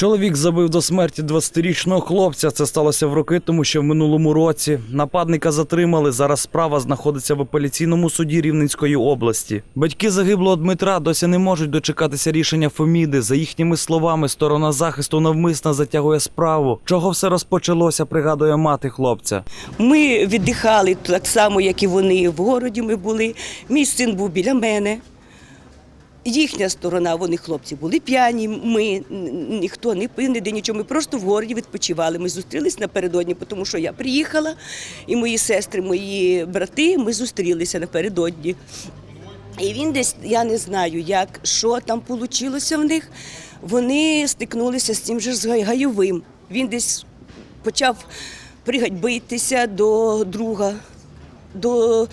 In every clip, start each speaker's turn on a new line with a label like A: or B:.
A: Чоловік забив до смерті 20-річного хлопця. Це сталося в роки, тому що в минулому році нападника затримали. Зараз справа знаходиться в апеляційному суді Рівненської області. Батьки загиблого Дмитра досі не можуть дочекатися рішення Феміди. За їхніми словами, сторона захисту навмисно затягує справу. Чого все розпочалося, пригадує мати хлопця.
B: Ми віддихали так само, як і вони. В городі ми були. Мій син був біля мене. Їхня сторона, вони хлопці були п'яні. Ми ніхто не пив, ніде нічого. Ми просто в городі відпочивали. Ми зустрілись напередодні, тому що я приїхала, і мої сестри, мої брати, ми зустрілися напередодні. І він десь, я не знаю, як, що там вийшло в них. Вони стикнулися з цим же з Гай- гайовим. Він десь почав пригать битися до друга. До...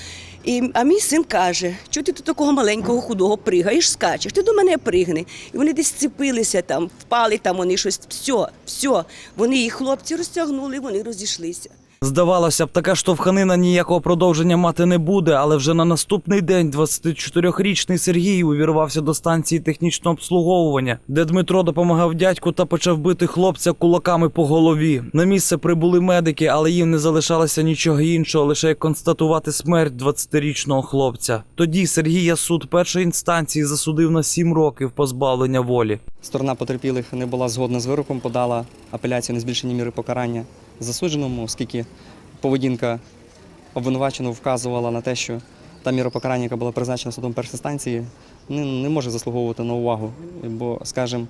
B: І, а мій син каже, що ти до такого маленького худого пригаєш, скачеш, ти до мене пригни. І вони десь цепилися там, впали там, вони щось, все, все. Вони їх хлопці розтягнули, вони розійшлися.
A: Здавалося б, така штовханина ніякого продовження мати не буде, але вже на наступний день 24-річний Сергій увірвався до станції технічного обслуговування, де Дмитро допомагав дядьку та почав бити хлопця кулаками по голові. На місце прибули медики, але їм не залишалося нічого іншого, лише як констатувати смерть 20-річного хлопця. Тоді Сергія суд першої інстанції засудив на 7 років позбавлення волі.
C: Сторона потерпілих не була згодна з вироком, подала апеляцію на збільшення міри покарання засудженому, оскільки поведінка обвинуваченого вказувала на те, що та міра покарання, яка була призначена судом першої інстанції, не, не може заслуговувати на увагу. Бо, скажімо,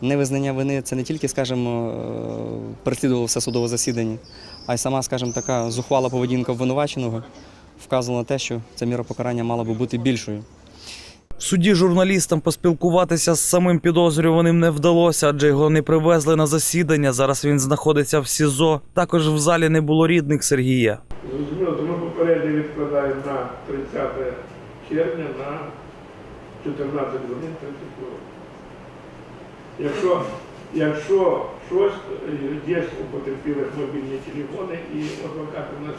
C: невизнання вини це не тільки, скажімо, е, переслідувало все судове засідання, а й сама, скажімо, така зухвала поведінка обвинуваченого вказувала на те, що ця міра покарання мала би бути більшою.
A: В суді журналістам поспілкуватися з самим підозрюваним не вдалося, адже його не привезли на засідання. Зараз він знаходиться в СІЗО. Також в залі не було рідних Сергія.
D: Зрозуміло, тому попередньо відкладаємо на 30 червня на 14 годин 30 хвилин. Якщо, якщо щось, е, є у потерпілих мобільні телефони і адвокати в нас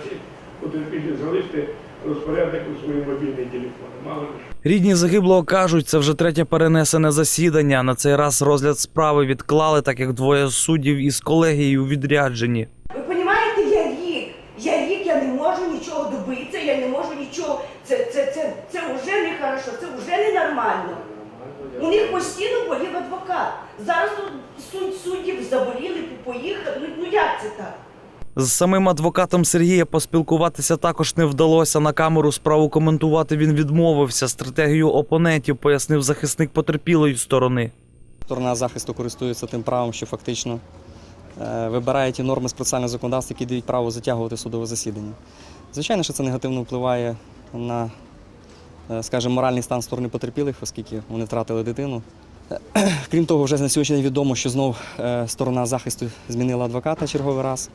D: потерпілі залиште розпоряднику свої мобільні телефони. Мало ли що.
A: Рідні загиблого кажуть, це вже третє перенесене засідання. На цей раз розгляд справи відклали, так як двоє суддів із колегією у відрядженні.
B: Ви розумієте, я рік. Я рік, я не можу нічого добитися, я не можу нічого. Це, це, це, це вже не хорошо, це вже не нормально. У них постійно болів адвокат. Зараз тут суд суддів заболіли, поїхали. Ну, ну як це так?
A: З самим адвокатом Сергія поспілкуватися також не вдалося. На камеру справу коментувати він відмовився. Стратегію опонентів пояснив захисник потерпілої сторони.
C: Сторона захисту користується тим правом, що фактично е, вибирає ті норми з процесуального законодавства, які дають право затягувати судове засідання. Звичайно, що це негативно впливає на, е, скажімо, моральний стан сторони потерпілих, оскільки вони втратили дитину. Е, Крім того, вже на сьогоднішній день відомо, що знов сторона захисту змінила адвоката черговий раз,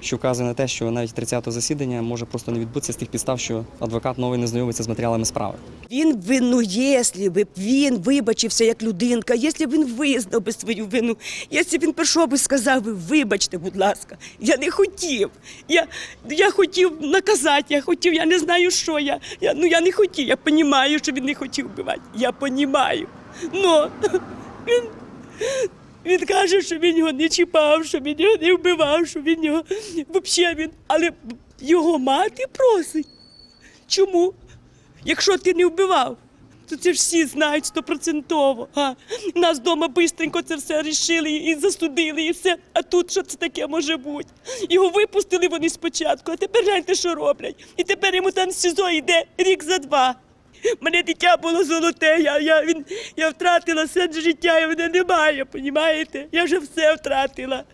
C: що вказує на те, що навіть 30-го засідання може просто не відбутися з тих підстав, що адвокат новий не знайомиться з матеріалами справи.
B: Він вину, якщо б він вибачився як людинка, якщо б він визнав би свою вину, якщо б він прийшов би сказав би, вибачте, будь ласка, я не хотів. Я, я хотів наказати, я хотів, я не знаю, що я. я ну я не хотів, я розумію, що він не хотів вбивати. Я розумію. Но він, він каже, що він його не чіпав, що він його не вбивав, що він його взагалі він. Але його мати просить. Чому? Якщо ти не вбивав, то це всі знають стопроцентово. Нас вдома швидко це все рішили і засудили, і все. А тут що це таке може бути? Його випустили вони спочатку, а тепер гляньте, що роблять. І тепер йому там СІЗО йде рік за два. Мене дитя було золоте, я, я, він, я втратила все життя, і мене немає, понімаєте? Я вже все втратила.